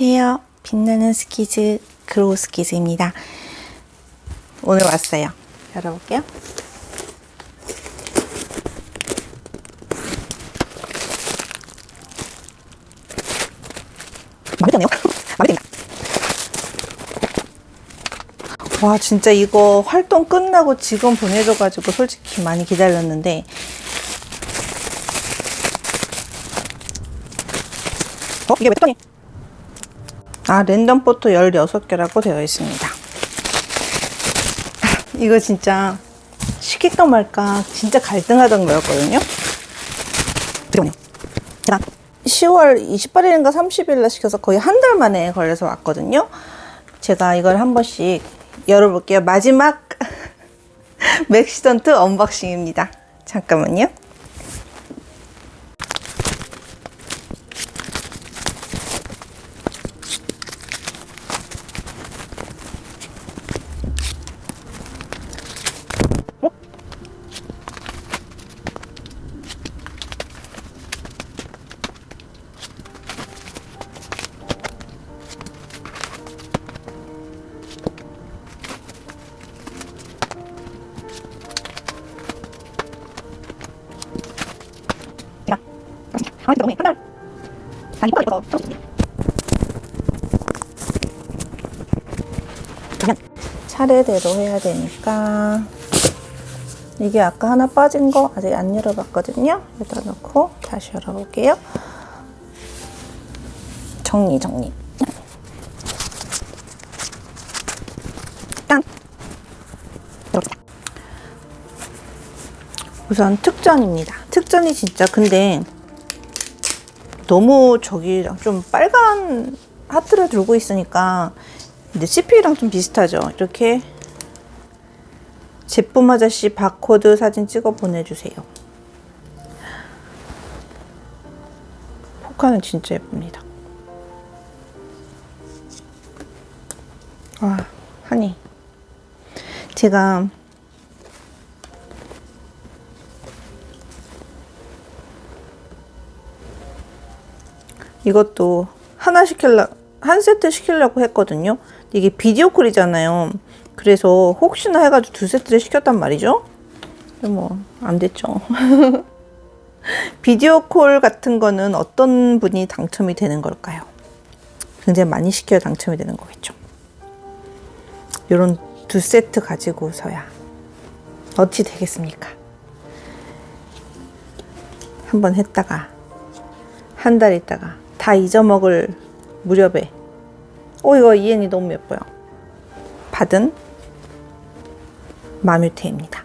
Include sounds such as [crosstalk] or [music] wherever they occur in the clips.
안녕하세요. 빛나는 스키즈 그로우 스키즈입니다. 오늘 왔어요. 열어볼게요. 마음에 드네요. 마음에 듭니다. 와 진짜 이거 활동 끝나고 지금 보내줘가지고 솔직히 많이 기다렸는데 어? 이게 왜 떴더니 아 랜덤 포토 16개라고 되어 있습니다. 아, [laughs] 이거 진짜 시킬까 말까 진짜 갈등하던 거였거든요. 잠깐만요 제가 10월 28일인가 30일날 시켜서 거의 한 달 만에 걸려서 왔거든요. 제가 이걸 한 번씩 열어볼게요. 마지막 [laughs] 맥시던트 언박싱입니다. 잠깐만요 아 너무 한달 난 이뻐 이뻐 그러면 차례대로 해야 되니까 이게 아까 하나 빠진 거 아직 안 열어봤거든요. 여기다 넣고 다시 열어볼게요. 정리 정리. 우선 특전입니다. 특전이 진짜 근데 너무 저기랑 좀 빨간 하트를 들고 있으니까 근데 CP랑 좀 비슷하죠. 이렇게 제품 아저씨 바코드 사진 찍어 보내주세요. 포카는 진짜 예쁩니다. 와, 하니. 제가 이것도 하나 시킬라 한 세트 시키려고 했거든요. 이게 비디오 콜이잖아요. 그래서 혹시나 해가지고 두 세트를 시켰단 말이죠. 뭐 안 됐죠. [laughs] 비디오 콜 같은 거는 어떤 분이 당첨이 되는 걸까요? 굉장히 많이 시켜야 당첨이 되는 거겠죠. 이런 두 세트 가지고서야 어찌 되겠습니까? 한 번 했다가 한 달 있다가 다 잊어먹을 무렵에. 어 이거 이엔이 너무 예뻐요. 받은 마뮤테입니다.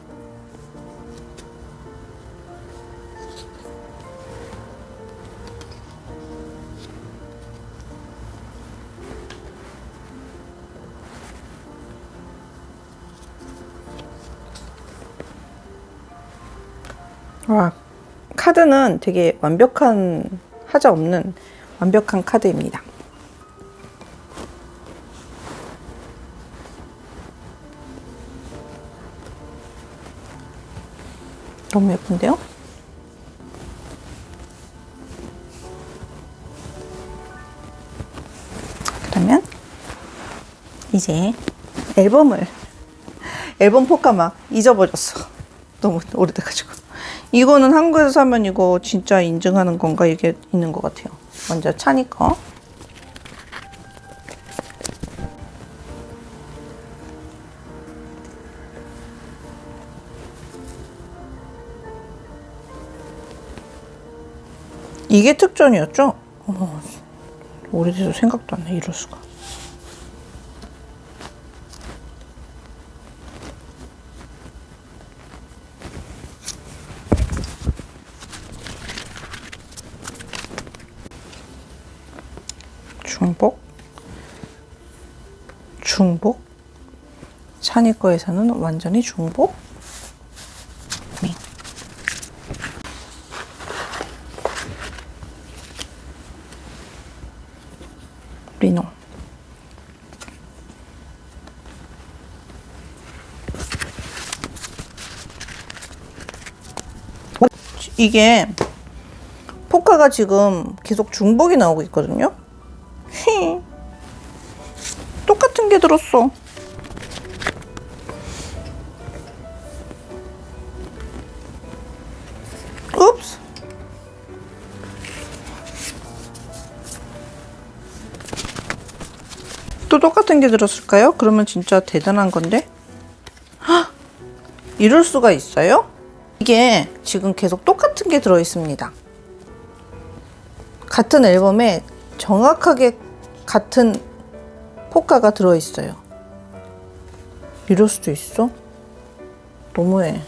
와 카드는 되게 완벽한 하자 없는 완벽한 카드입니다. 너무 예쁜데요? 그러면 이제 앨범을 앨범 포카 막 잊어버렸어. 너무 오래돼가지고. 이거는 한국에서 사면 이거 진짜 인증하는 건가 이게 있는 것 같아요. 먼저 차니 거. 이게 특전이었죠? 어머, 오래돼서 생각도 안 나, 이럴 수가. 중복, 중복, 찬이 거에서는 완전히 중복. 네. 리노. 이게 포카가 지금 계속 중복이 나오고 있거든요. [laughs] 들었어. 읍스. 또 똑같은 게 들었을까요? 그러면 진짜 대단한 건데? 헉! [gasps] 이럴 수가 있어요? 이게 지금 계속 똑같은 게 들어 있습니다. 같은 앨범에 정확하게 같은 포카가 들어 있어요. 이럴 수도 있어? 너무해.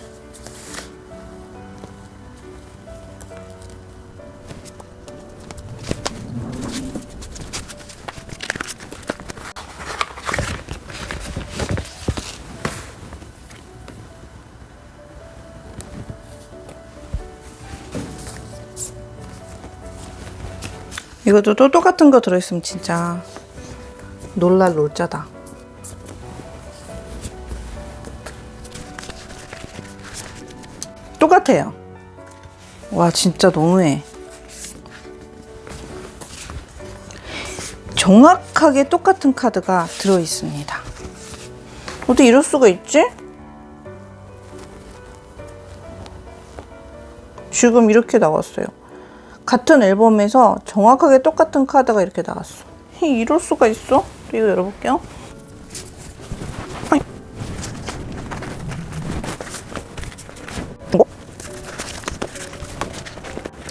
이것도 또 똑같은 거 들어있으면 진짜 놀랄 놀자다. 똑같아요. 와, 진짜 너무해. 정확하게 똑같은 카드가 들어있습니다. 어떻게 이럴 수가 있지? 지금 이렇게 나왔어요. 같은 앨범에서 정확하게 똑같은 카드가 이렇게 나왔어. 이럴 수가 있어? 또 이거 열어볼게요. 이거?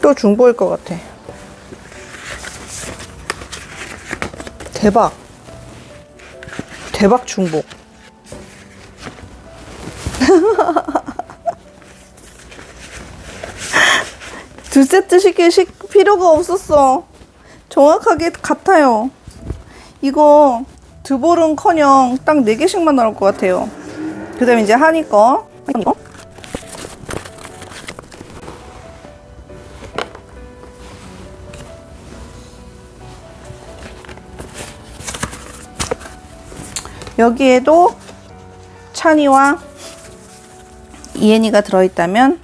또 중보일 것 같아. 대박. 대박 중보. 두 세트 시킬 시, 필요가 없었어. 정확하게 같아요. 이거 드볼은 커녕 딱 4개씩만 나올 것 같아요. 그 다음에 이제 하니 거. 여기에도 찬이와 이엔이가 들어있다면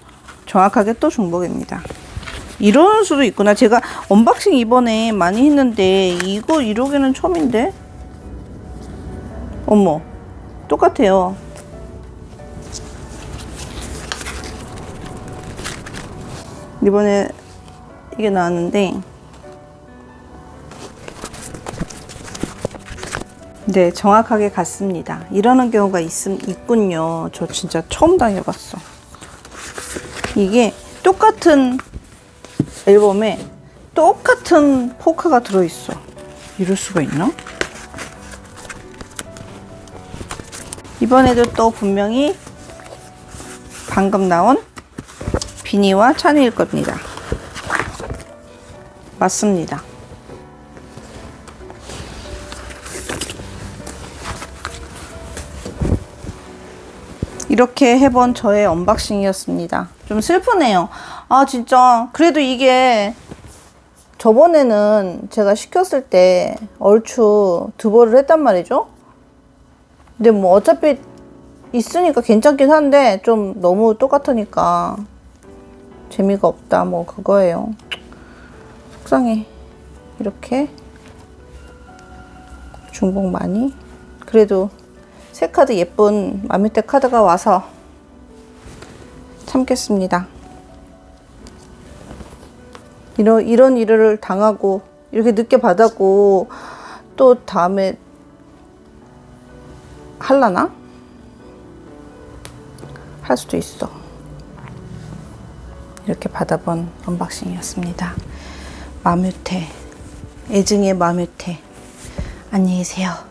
정확하게 또 중복입니다. 이런 수도 있구나. 제가 언박싱 이번에 많이 했는데 이거 이러기는 처음인데. 어머, 똑같아요. 이번에 이게 나왔는데 네, 정확하게 같습니다. 이러는 경우가 있, 있군요. 저 진짜 처음 당해봤어. 이게 똑같은 앨범에 똑같은 포카가 들어있어. 이럴 수가 있나? 이번에도 또 분명히 방금 나온 비니와 찬이일 겁니다. 맞습니다. 이렇게 해본 저의 언박싱이었습니다. 좀 슬프네요. 아, 진짜. 그래도 이게 저번에는 제가 시켰을 때 얼추 두 벌을 했단 말이죠. 근데 뭐 어차피 있으니까 괜찮긴 한데 좀 너무 똑같으니까 재미가 없다. 뭐 그거예요. 속상해. 이렇게 중복 많이. 그래도 새 카드 예쁜 마미떼 카드가 와서 참겠습니다. 이런 이런 일을 당하고 이렇게 늦게 받았고 또 다음에 할라나? 할 수도 있어. 이렇게 받아본 언박싱이었습니다. 마뮤테 애증의 마뮤테 안녕히 계세요.